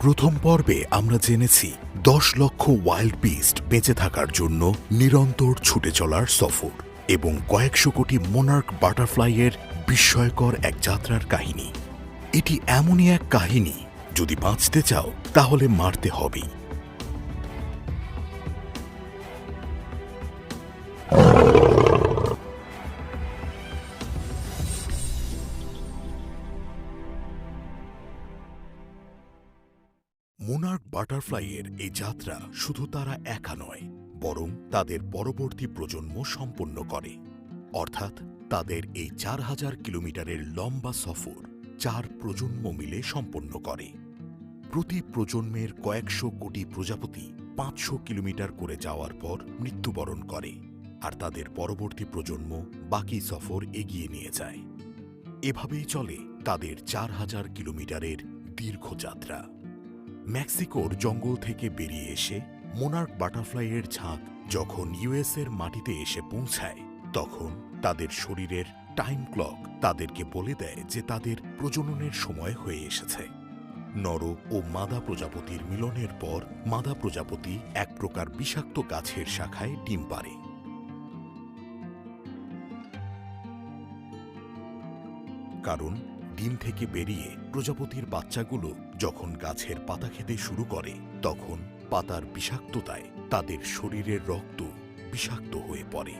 প্রথম পর্বে আমরা জেনেছি দশ লক্ষ ওয়াইল্ড বিস্ট বেঁচে থাকার জন্য নিরন্তর ছুটে চলার সফর এবং কয়েকশো কোটি মোনার্ক বাটারফ্লাইয়ের বিস্ময়কর এক যাত্রার কাহিনী। এটি এমনই এক কাহিনী, যদি বাঁচতে চাও, তাহলে মারতে হবেই। মোনার্ক বাটারফ্লাইয়ের এই যাত্রা শুধু তারা একা নয়, বরং তাদের পরবর্তী প্রজন্ম সম্পন্ন করে। অর্থাৎ তাদের এই চার হাজার কিলোমিটারের লম্বা সফর চার প্রজন্ম মিলে সম্পন্ন করে। প্রতি প্রজন্মের কয়েকশো কোটি প্রজাপতি পাঁচশো কিলোমিটার করে যাওয়ার পর মৃত্যুবরণ করে, আর তাদের পরবর্তী প্রজন্ম বাকি সফর এগিয়ে নিয়ে যায়। এভাবেই চলে তাদের চার হাজার কিলোমিটারের দীর্ঘ যাত্রা মেক্সিকোর জঙ্গল থেকে বেরিয়ে এসে মোনার্ক বাটারফ্লাইয়ের ঝাঁক যখন ইউএসের মাটিতে এসে পৌঁছায়, তখন তাদের শরীরের টাইম ক্লক তাদেরকে বলে দেয় যে তাদের প্রজননের সময় হয়ে এসেছে। নর ও মাদা প্রজাপতির মিলনের পর মাদা প্রজাপতি এক প্রকার বিষাক্ত গাছের শাখায় ডিম পারে কারণ ডিম থেকে বেরিয়ে প্রজাপতির বাচ্চাগুলো যখন গাছের পাতা খেতে শুরু করে, তখন পাতার বিষাক্ততায় তাদের শরীরের রক্ত বিষাক্ত হয়ে পড়ে।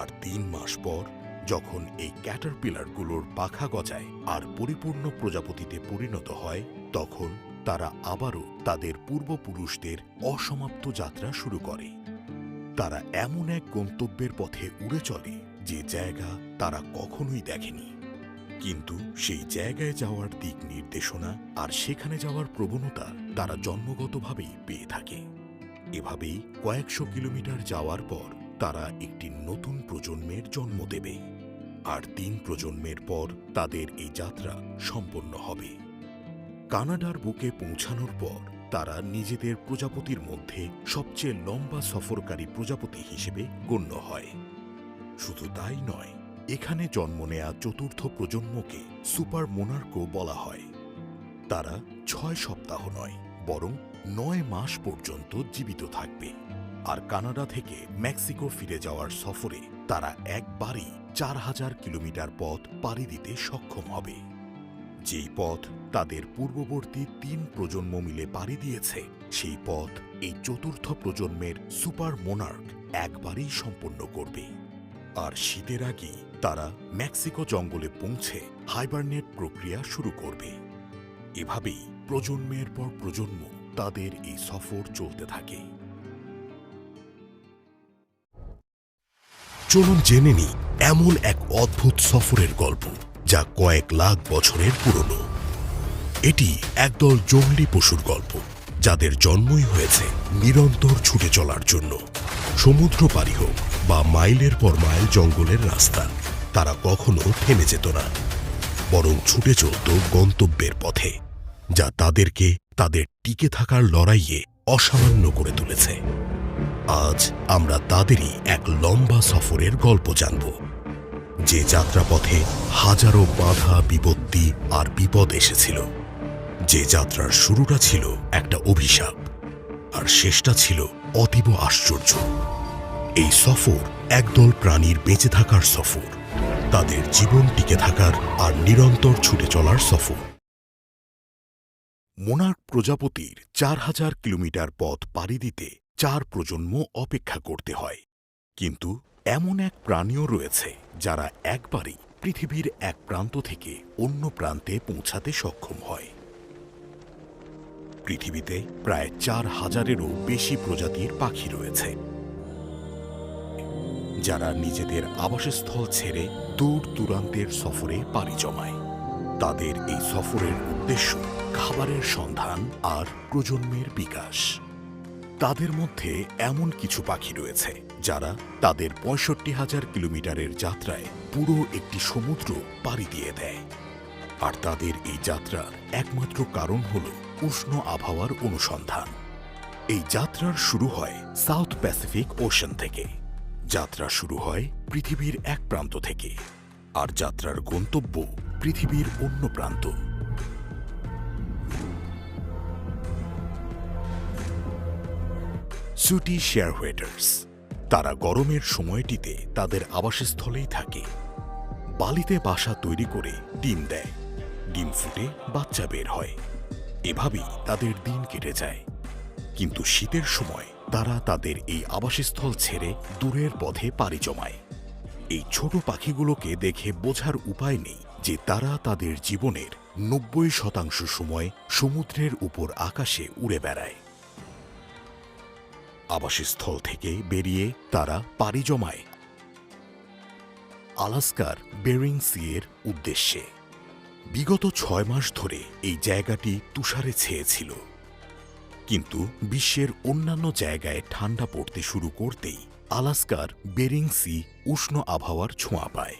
আর তিন মাস পর যখন এই ক্যাটারপিলারগুলোর পাখা গজায় আর পরিপূর্ণ প্রজাপতিতে পরিণত হয়, তখন তারা আবারও তাদের পূর্বপুরুষদের অসমাপ্ত যাত্রা শুরু করে। তারা এমন এক গন্তব্যের পথে উড়ে চলে যে জায়গা তারা কখনোই দেখেনি। কিন্তু সেই জায়গায় যাওয়ার দিক নির্দেশনা আর সেখানে যাওয়ার প্রবণতা তারা জন্মগতভাবেই পেয়ে থাকে। এভাবেই কয়েকশো কিলোমিটার যাওয়ার পর তারা একটি নতুন প্রজন্মের জন্ম দেবে। আর তিন প্রজন্মের পর তাদের এই যাত্রা সম্পন্ন হবে। কানাডার বুকে পৌঁছানোর পর তারা নিজেদের প্রজাপতির মধ্যে সবচেয়ে লম্বা সফরকারী প্রজাপতি হিসেবে গণ্য হয়। শুধু তাই নয়, এখানে জন্ম নেয়া চতুর্থ প্রজন্মকে সুপার মোনার্কও বলা হয়। তারা ছয় সপ্তাহ নয়, বরং নয় মাস পর্যন্ত জীবিত থাকবে। আর কানাডা থেকে মেক্সিকো ফিরে যাওয়ার সফরে তারা একবারই চার হাজার কিলোমিটার পথ পাড়ি দিতে সক্ষম হবে। যেই পথ তাদের পূর্ববর্তী তিন প্রজন্ম মিলে পাড়ি দিয়েছে, সেই পথ এই চতুর্থ প্রজন্মের সুপার মোনার্ক একবারই সম্পন্ন করবে। আর শীতের আগেই তারা মেক্সিকো জঙ্গলে পৌঁছে হাইবারনেট প্রক্রিয়া শুরু করবে। এভাবেই প্রজন্মের পর প্রজন্ম তাদের এই সফর চলতে থাকে। চলুন জেনে নি এমন এক অদ্ভুত সফরের গল্প। যা কয়েক লাখ বছরের পুরনো। এটি একদল জঙ্গলি পশুর গল্প, যাদের জন্মই হয়েছে নিরন্তর ছুটে চলার জন্য। সমুদ্র পারি হোক বা মাইলের পর মাইল জঙ্গলের রাস্তা, তারা কখনো থেমে যেত না, বরং ছুটে চলত গন্তব্যের পথে, যা তাদেরকে তাদের টিকে থাকার লড়াইয়ে অসামান্য করে তুলেছে। আজ আমরা তাদেরই এক লম্বা সফরের গল্প জানব। যে যাত্রাপথে হাজারো বাধা, বিপত্তি আর বিপদ এসেছিল। যে যাত্রার শুরুটা ছিল একটা অভিশাপ, আর শেষটা ছিল অতীব আশ্চর্য। এই সফর একদল প্রাণীর বেঁচে থাকার সফর, তাদের জীবন টিকে থাকার আর নিরন্তর ছুটে চলার সফর। মোনার্ক প্রজাপতির চার হাজার কিলোমিটার পথ পাড়ি দিতে চার প্রজন্ম অপেক্ষা করতে হয়। কিন্তু এমন এক প্রাণীও রয়েছে যারা একবারই পৃথিবীর এক প্রান্ত থেকে অন্য প্রান্তে পৌঁছাতে সক্ষম হয়। পৃথিবীতে প্রায় চার হাজারেরও বেশি প্রজাতির পাখি রয়েছে, যারা নিজেদের আবাসস্থল ছেড়ে দূর দূরান্তের সফরে পাড়ি জমায়। তাদের এই সফরের উদ্দেশ্য খাবারের সন্ধান আর প্রজন্মের বিকাশ। তাদের মধ্যে এমন কিছু পাখি রয়েছে, যারা তাদের পঁয়ষট্টি হাজার কিলোমিটারের যাত্রায় পুরো একটি সমুদ্র পাড়ি দিয়ে দেয়। আর তাদের এই যাত্রার একমাত্র কারণ হল উষ্ণ আবহাওয়ার অনুসন্ধান। এই যাত্রার শুরু হয় সাউথ প্যাসিফিক ওশান থেকে। যাত্রা শুরু হয় পৃথিবীর এক প্রান্ত থেকে। আর যাত্রার গন্তব্য পৃথিবীর অন্য প্রান্ত। সুটি শেয়ার হোয়েটার্স তারা গরমের সময়টিতে তাদের আবাসস্থলেই থাকে। বালিতে বাসা তৈরি করে ডিম দেয়। ডিম ফুটে বাচ্চা বের হয়। এভাবেই তাদের দিন কেটে যায়। কিন্তু শীতের সময় তারা তাদের এই আবাসস্থল ছেড়ে দূরের পথে পাড়ি জমায়। এই ছোট পাখিগুলোকে দেখে বোঝার উপায় নেই যে তারা তাদের জীবনের নব্বই শতাংশ সময় সমুদ্রের উপর আকাশে উড়ে বেড়ায়। আবাসস্থল থেকে বেরিয়ে তারা পাড়ি জমায়। আলাস্কার বেরিং সি এর উদ্দেশ্যে। বিগত ছয় মাস ধরে এই জায়গাটি তুষারে ছেয়েছিল। কিন্তু বিশ্বের অন্যান্য জায়গায় ঠান্ডা পড়তে শুরু করতেই আলাস্কার বেরিং সি উষ্ণ আবহাওয়ার ছোঁয়া পায়।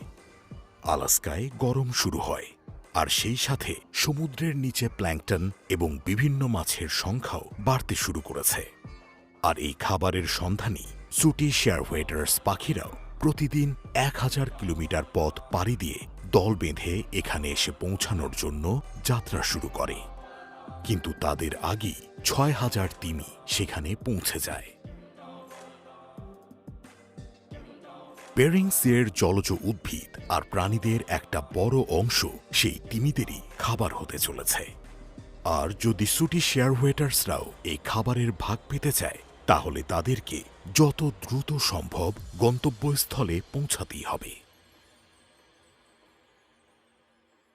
আলাস্কায় গরম শুরু হয় আর সেই সাথে সমুদ্রের নিচে প্ল্যাঙ্কটন এবং বিভিন্ন মাছের সংখ্যাও বাড়তে শুরু করেছে। আর এই খাবারের সন্ধানই সুটি শেয়ারওয়েটার্স পাখিরাও প্রতিদিন এক হাজার কিলোমিটার পথ পাড়ি দিয়ে দল বেঁধে এখানে এসে পৌঁছানোর জন্য যাত্রা শুরু করে। কিন্তু তাদের আগেই ছয় হাজার তিমি সেখানে পৌঁছে যায়। বেরিং সিয়ের জলজ উদ্ভিদ আর প্রাণীদের একটা বড় অংশ সেই তিমিদেরই খাবার হতে চলেছে। আর যদি সুটি শেয়ারওয়েটার্সরাও এই খাবারের ভাগ পেতে চায় তাহলে তাদেরকে যত দ্রুত সম্ভব গন্তব্যস্থলে পৌঁছাতেই হবে।